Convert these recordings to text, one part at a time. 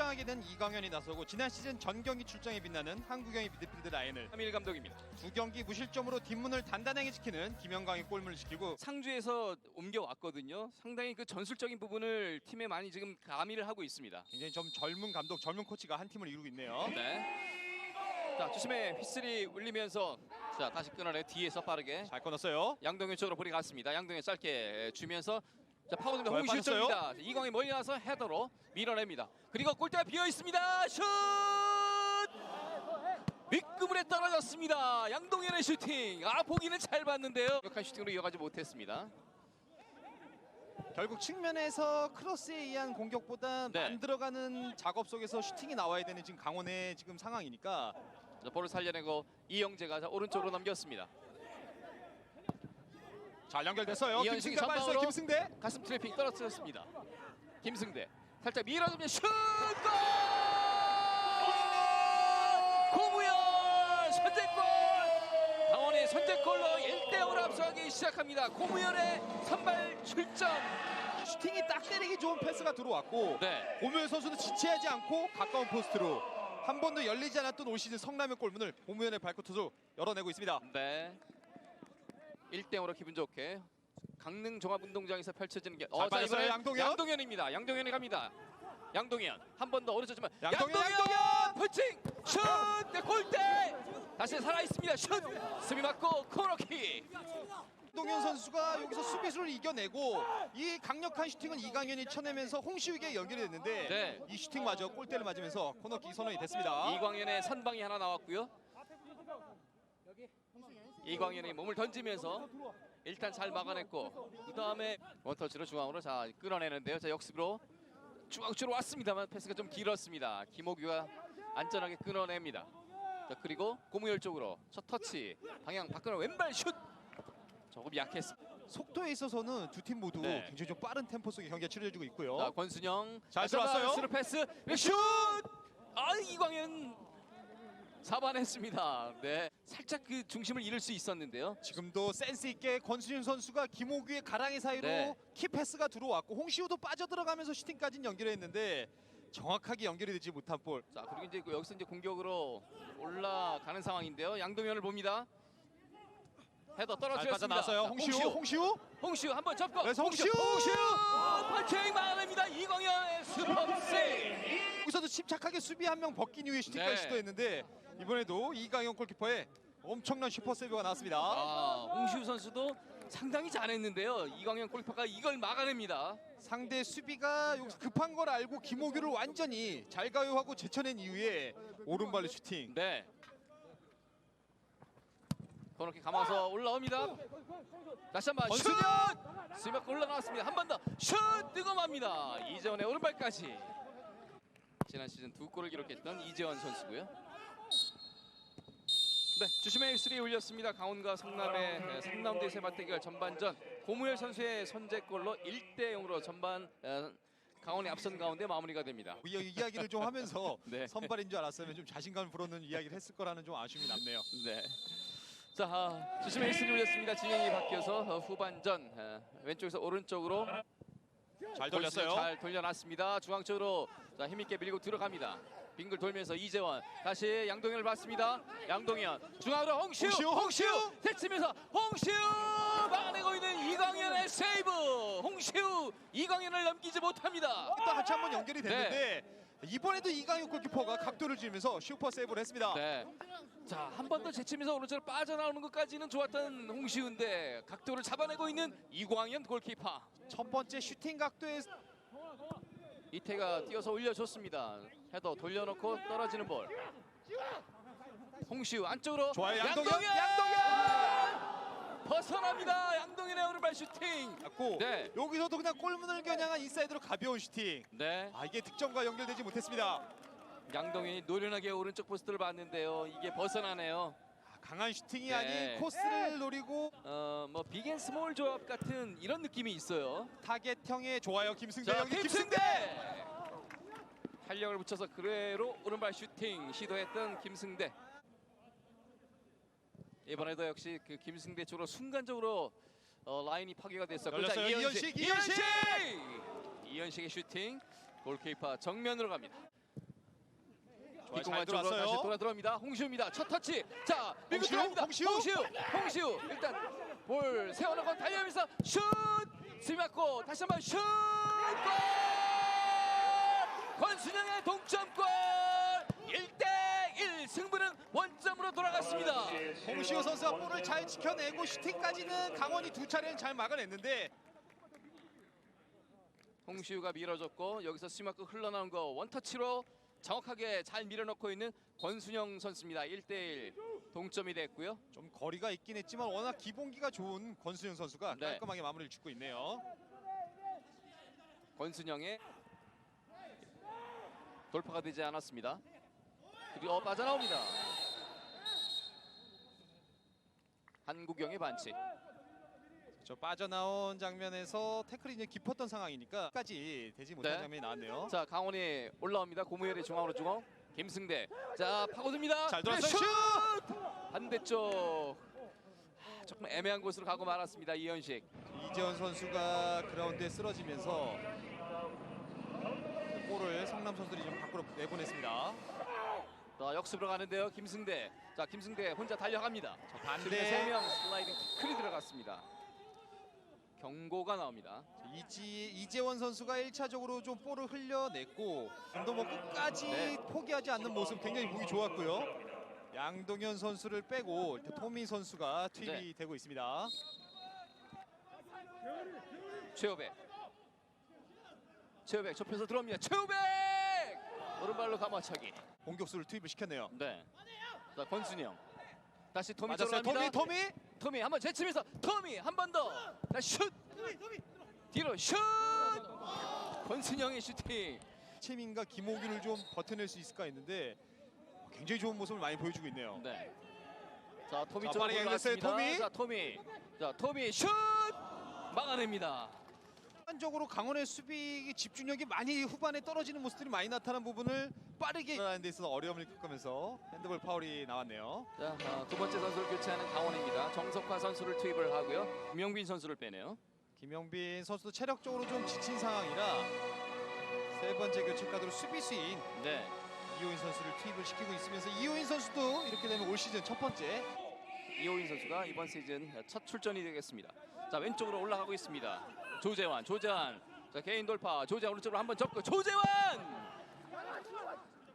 출장하게 된 이광현이 나서고 지난 시즌 전 경기 출장에 빛나는 한국영의 미드필드 라인을 한일 감독입니다. 두 경기 무실점으로 뒷문을 단단하게 지키는 김영광의 골문을 지키고 상주에서 옮겨왔거든요. 상당히 그 전술적인 부분을 팀에 많이 지금 가미를 하고 있습니다. 굉장히 좀 젊은 감독, 젊은 코치가 한 팀을 이루고 있네요. 네. 자, 주심의 휘슬이 울리면서 자, 다시 끊어내 뒤에서 빠르게 잘 끊었어요. 양동현 쪽으로 볼이 갔습니다. 양동현 짧게 주면서 자, 파고듭니다. 잘 홍시점입니다. 이광이 멀리 나서 헤더로 밀어냅니다. 그리고 골대가 비어 있습니다. 슛! 윗그물에 떨어졌습니다. 양동현의 슈팅. 아, 보기는 잘 봤는데요. 역한 슈팅으로 이어가지 못했습니다. 결국 측면에서 크로스에 의한 공격보다 네. 만들어가는 작업 속에서 슈팅이 나와야 되는 지금 강원의 지금 상황이니까 자, 볼을 살려내고 이영재가 자, 오른쪽으로 넘겼습니다. 잘 연결됐어요. 이현식이 김승대 빠졌어요. 전방으로. 김승대. 가슴 트래핑 떨어뜨렸습니다. 김승대 살짝 밀어주면 슛! 골! 고무현 선제골! 강원의 선제골로 1대 0으로 앞서가기 시작합니다. 고무현의 선발 출전. 슈팅이 딱 때리기 좋은 패스가 들어왔고 네. 오무현 선수는 지체하지 않고 가까운 포스트로 한 번도 열리지 않았던 올 시즌 성남의 골문을 오무현의 발코트로 열어내고 있습니다. 네. 1대 0으로 기분 좋게 강릉 종합운동장에서 펼쳐지는 게잘 빠졌어요, 이번엔 양동현. 양동현입니다. 양동현이 갑니다. 양동현 한 번 더 오른쪽지만 양동현, 양동현 펀칭 슛 네, 골대 다시 살아 있습니다. 슛 수비 맞고 코너킥 동현 선수가 여기서 수비수를 이겨내고 이 강력한 슈팅은 이강현이 쳐내면서 홍시욱에 연결이 됐는데 네. 이 슈팅마저 골대를 맞으면서 코너킥 선언이 됐습니다. 이광현의 선방이 하나 나왔고요. 이광현이 몸을 던지면서 일단 잘 막아냈고 그 다음에 원터치로 중앙으로 자 끌어내는데요. 자 역습으로 중앙 쪽으로 왔습니다만 패스가 좀 길었습니다. 김호규가 안전하게 끊어냅니다. 자 그리고 고무열 쪽으로 첫 터치 방향 바꾸는 왼발 슛 조금 약했습니다. 속도에 있어서는 두 팀 모두 네. 굉장히 좀 빠른 템포 속에 경기가 치러지고 있고요. 자 권순영 잘 들어왔어요. 패스 슛! 아 이광현 잡아냈습니다. 네 살짝 그 중심을 잃을 수 있었는데요. 지금도 센스 있게 권순윤 선수가 김호규의 가랑이 사이로 네. 키 패스가 들어왔고 홍시우도 빠져들어가면서 슈팅까지는 연결했는데 정확하게 연결이 되지 못한 볼. 자 그리고 이제 그 여기서 이제 공격으로 올라가는 상황인데요. 양동현을 봅니다. 헤더 잘 떨어뜨렸습니다. 빠져나왔어요. 자, 홍시우, 홍시우. 홍시우 한번 접고. 그래서 홍시우! 홍시우 펀칭 막아냅니다. 이광현의 슈퍼 세이브. 여기서도 침착하게 수비 한 명 벗긴 이후에 슈팅까지 네. 시도했는데 이번에도 이강현 골키퍼의 엄청난 슈퍼 세이브가 나왔습니다. 아 홍시우 선수도 상당히 잘했는데요. 이광현 골키퍼가 이걸 막아냅니다. 상대 수비가 여기서 급한 걸 알고 김호규를 완전히 잘 가요하고 제쳐낸 이후에 오른발로 슈팅. 네. 그렇게 감아서 올라옵니다. 다시 한번 슛! 스미막 올라나왔습니다. 한 번 더 슛! 뜨거합니다. 이재원의 오른발까지. 지난 시즌 두 골을 기록했던 이재원 선수고요. 네, 주심의 입술이 울렸습니다. 강원과 성남의 3라운드의 세맞 대결 전반전 고무열 선수의 선제골로 1대 0으로 전반 어, 강원이 앞선 가운데 마무리가 됩니다. 이 이야기를 좀 하면서 네. 선발인 줄 알았으면 좀 자신감을 불어넣는 이야기를 했을 거라는 좀 아쉬움이 남네요. 네. 자, 아, 주심의 일스를 올렸습니다. 진영이 바뀌어서 어, 후반전 어, 왼쪽에서 오른쪽으로 잘 돌렸어요. 잘 돌려놨습니다. 중앙 쪽으로 자 힘있게 밀고 들어갑니다. 빙글 돌면서 이재원 다시 양동현을 봤습니다. 양동현 중앙으로 홍시우 홍시우, 홍시우! 대치면서 홍시우 막아내고 있는 이광현의 세이브. 홍시우 이광현을 넘기지 못합니다. 또 같이 한번 연결이 됐는데 이번에도 이강현 골키퍼가 각도를 지으면서 슈퍼 세이브를 했습니다. 네. 자, 한 번 더 제치면서 오른쪽으로 빠져나오는 것까지는 좋았던 홍시우인데 각도를 잡아내고 있는 이광현 골키퍼. 첫 번째 슈팅 각도에 이태가 뛰어서 올려줬습니다. 헤더 돌려놓고 떨어지는 볼. 홍시우 안쪽으로 좋아요, 양동현! 양동현! 양동현! 벗어납니다. 양동현의 오른발 슈팅. 갖고 네. 여기서도 그냥 골문을 겨냥한 인사이드로 가벼운 슈팅. 네. 아 이게 득점과 연결되지 못했습니다. 양동현이 노련하게 오른쪽 포스트를 봤는데요. 이게 벗어나네요. 아, 강한 슈팅이 네. 아닌 코스를 노리고 어, 뭐 빅앤 스몰 조합 같은 이런 느낌이 있어요. 타겟형의 좋아요 김승대 자, 여기 김승대! 김승대. 탄력을 붙여서 그대로 오른발 슈팅 시도했던 김승대. 이번에도 역시 그 김승대 쪽으로 순간적으로 어, 라인이 파괴가 됐었고 열렸어요. 이현식, 이현식! 이현식의 슈팅 골키퍼 정면으로 갑니다. 잘 뒷공간 쪽으로 들어왔어요. 다시 돌아 들어옵니다. 홍시우입니다. 첫 터치. 자, 밀고 홍시우, 들어갑니다. 홍시우. 홍시우. 홍시우. 일단 볼 세워놓고 달려면서 슛! 스리 맞고 다시 한번 슛! 골! 권순영의 동점골! 1대1 승부는 원점으로 돌아갔습니다. 홍시호 선수가 볼을 잘 지켜내고 슈팅까지는 강원이 두 차례는 잘 막아냈는데 홍시우가 밀어줬고 여기서 스리마크 흘러나온 거 원터치로 정확하게 잘 밀어넣고 있는 권순영 선수입니다. 1대1 동점이 됐고요. 좀 거리가 있긴 했지만 워낙 기본기가 좋은 권수영 선수가 네. 깔끔하게 마무리를 짓고 있네요. 권순영의 돌파가 되지 않았습니다. 그리고 어, 빠져나옵니다. 한국영의 반칙. 저 빠져나온 장면에서 태클이 이제 깊었던 상황이니까 까지 되지 못한 네. 장면이 나왔네요. 자 강원이 올라옵니다. 고무열의 중앙으로 중앙. 김승대. 자 파고듭니다. 잘 들어왔어요. 슛! 슛! 반대쪽. 아, 조금 애매한 곳으로 가고 말았습니다. 이현식. 이재원 선수가 그라운드에 쓰러지면서 볼을 성남 선수들이 좀 밖으로 내보냈습니다. 자 역습으로 가는데요. 김승대. 자 김승대 혼자 달려갑니다. 반대 세명 슬라이딩 태클이 들어갔습니다. 경고가 나옵니다. 이지, 이재원 선수가 1차적으로 좀 볼을 흘려냈고 좀더 뭐 끝까지 네. 포기하지 않는 모습 굉장히 보기 좋았고요. 양동현 선수를 빼고 토미 선수가 투입이 네. 되고 있습니다. 최호백. 최호백 좁혀서 들어옵니다. 최호백! 오른발로 감아차기. 공격수를 투입을 시켰네요. 네. 자 권순영. 다시 토미 맞았어요. 쪽으로 토미 갑니다. 토미 토미 한번 제치면서 토미 한 번 더. 자 슛. 뒤로 슛. 권순영의 슈팅. 최민과 김호규를 좀 버텨낼 수 있을까 했는데 굉장히 좋은 모습을 많이 보여주고 있네요. 네. 자 토미 자, 쪽으로 빠르게 연결했어요, 올라왔습니다. 토미. 자 토미. 자 토미 슛. 막아냅니다. 일반적으로 강원의 수비 집중력이 많이 후반에 떨어지는 모습들이 많이 나타난 부분을 빠르게 하는 데 있어서 어려움을 겪으면서 핸드볼 파울이 나왔네요. 자, 어, 두 번째 선수를 교체하는 강원입니다. 정석화 선수를 투입을 하고요. 김영빈 선수를 빼네요. 김영빈 선수도 체력적으로 좀 지친 상황이라 세 번째 교체 카드로 수비수인 네. 이호인 선수를 투입을 시키고 있으면서 이호인 선수도 이렇게 되면 올 시즌 첫 번째 이호인 선수가 이번 시즌 첫 출전이 되겠습니다. 자, 왼쪽으로 올라가고 있습니다. 조재환, 조재환. 자, 개인 돌파. 조재환 오른쪽으로 한번 접고 조재환!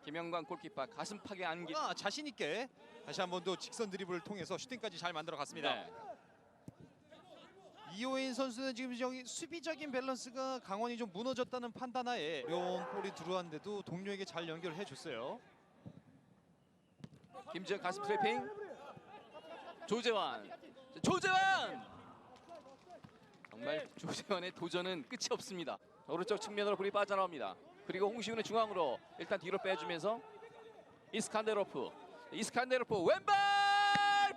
김영관 골키퍼 가슴팍에 안기. 아, 자신 있게 다시 한 번 더 직선 드리블을 통해서 슈팅까지 잘 만들어 갔습니다. 네. 이호인 선수는 지금 저기 수비적인 밸런스가 강원이 좀 무너졌다는 판단하에 어려운 볼이 들어왔는데도 동료에게 잘 연결을 해줬어요. 김지현 가슴 트래핑. 조재환. 자, 조재환! 정말 조재환의 도전은 끝이 없습니다. 오른쪽 측면으로 볼이 빠져나옵니다. 그리고 홍시훈의 중앙으로 일단 뒤로 빼주면서 이스칸데로프. 이스칸데로프 왼발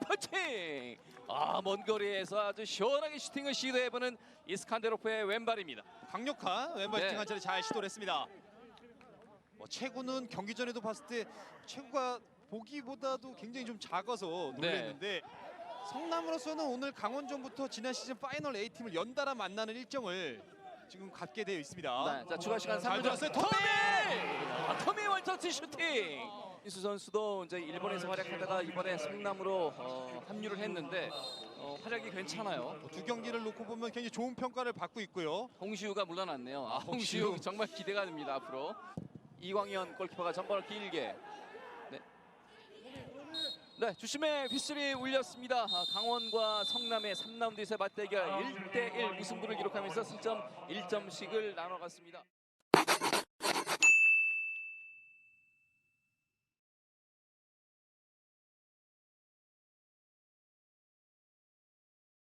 펀칭! 아, 먼 거리에서 아주 시원하게 슈팅을 시도해보는 이스칸데로프의 왼발입니다. 강력한 왼발 네. 슈팅 한 차례 잘 시도를 했습니다. 뭐 최구는 경기 전에도 봤을 때 최구가 보기보다도 굉장히 좀 작아서 놀랐는데 성남으로서는 오늘 강원전부터 지난 시즌 파이널 A팀을 연달아 만나는 일정을 지금 갖게 되어 있습니다. 네, 자 추가 시간 잘 3분 들었어요. 토미! 아, 토미 원터치 슈팅! 이수 선수도 이제 일본에서 활약하다가 이번에 성남으로 어, 합류를 했는데 어, 활약이 괜찮아요. 두 경기를 놓고 보면 굉장히 좋은 평가를 받고 있고요. 홍시우가 물러났네요. 아, 홍시우. 홍시우 정말 기대가 됩니다 앞으로. 이광현 골키퍼가 전반을 길게. 네. 네, 주심의 휘슬이 울렸습니다. 아, 강원과 성남의 3라운드에서 맞대결 1대1 무승부를 기록하면서 승점 1점씩을 나눠갔습니다.